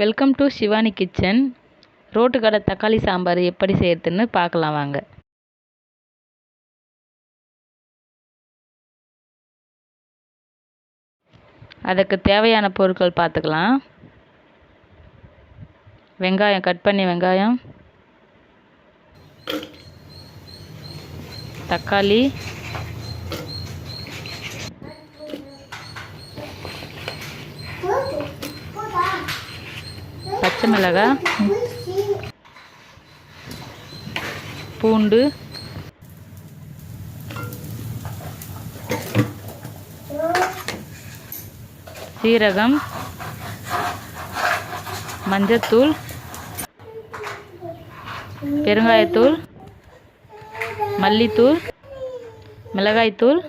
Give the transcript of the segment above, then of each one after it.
Welcome to Shivani kitchen. Road கடை தக்காளி சாம்பார் எப்படி செய்யறதுன்னு பார்க்கலாம் வாங்க. அதுக்கு தேவையான பொருட்கள் பார்த்துக்கலாம். வெங்காயம் கட் பண்ணி வெங்காயம். தக்காளி. பச்சை மிளகாய் பூண்டு சீரகம் மஞ்சத்தூள் பெருங்காயத்தூள் மல்லித்தூள் மிளகாய்த்தூள்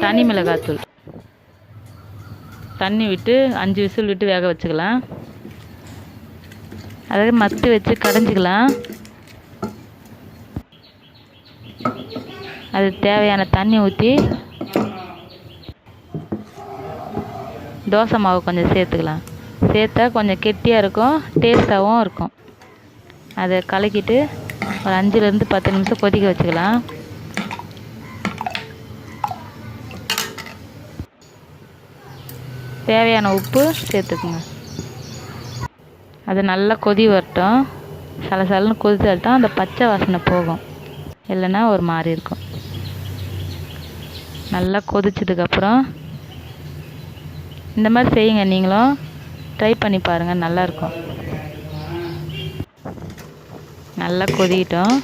தனி மிளகாய்த்தூள் தண்ணி விட்டு அஞ்சு விசில் விட்டு வேக வச்சுக்கலாம். அதாவது மத்து வச்சு கடைஞ்சிக்கலாம். அது தேவையான தண்ணி ஊற்றி தோசை மாவு கொஞ்சம் சேர்த்துக்கலாம். சேர்த்தா கொஞ்சம் கெட்டியாக இருக்கும் டேஸ்ட்டாகவும் இருக்கும். அதை கலக்கிட்டு ஒரு அஞ்சுலேருந்து பத்து நிமிஷம் கொதிக்க வச்சுக்கலாம். தேவையான உப்பு சேர்த்துக்குங்க. அது நல்லா கொதி வரட்டும். சலசலன்னு கொதிச்சால்தான் அந்த பச்சை வாசனை போகும். இல்லைன்னா ஒரு மாதிரி இருக்கும். நல்லா கொதிச்சதுக்கப்புறம் இந்த மாதிரி செய்யுங்க. நீங்களும் ட்ரை பண்ணி பாருங்கள் நல்லாயிருக்கும் நல்லா கொதிக்கிட்டோம்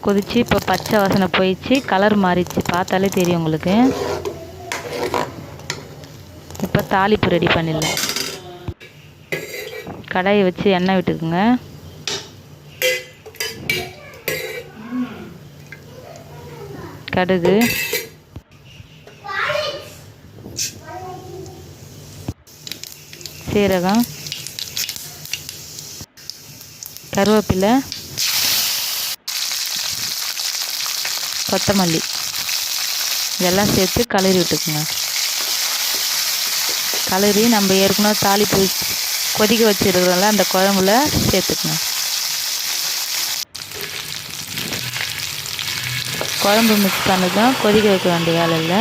கொதித்து இப்போ பச்சை வாசனை போயிடுச்சு. கலர் மாறிடுச்சு. பார்த்தாலே தெரியும் உங்களுக்கு. தாளிப்பு ரெடி பண்ணிடலாம். கடாயை வச்சு எண்ணெய் விட்டுக்குங்க. கடுகு. சீரகம். கருவேப்பிலை. கொத்தமல்லி. இதெல்லாம் சேர்த்து கலரி விட்டுக்குங்க. கலரி நம்ம ஏற்கனவே தாளிப்பு கொதிக்க வச்சுருக்கிறோம்ல அந்த குழம்புல சேர்த்துக்கணும். குழம்பு மிக்ஸ் பண்ணதும் கொதிக்க வைக்க வேண்டிய வேலை இல்லை.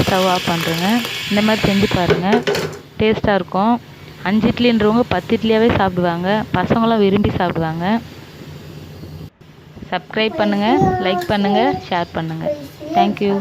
ஸ்டவ் ஆஃப் பண்ணுறேங்க இந்த மாதிரி செஞ்சு பாருங்கள் டேஸ்ட்டாக இருக்கும். அஞ்சு இட்லின்றவங்க பத்து இட்லியாகவே சாப்பிடுவாங்க. பசங்களும் விரும்பி சாப்பிடுவாங்க. சப்ஸ்கிரைப் பண்ணுங்கள் லைக் பண்ணுங்கள் ஷேர் பண்ணுங்கள் தேங்க்யூ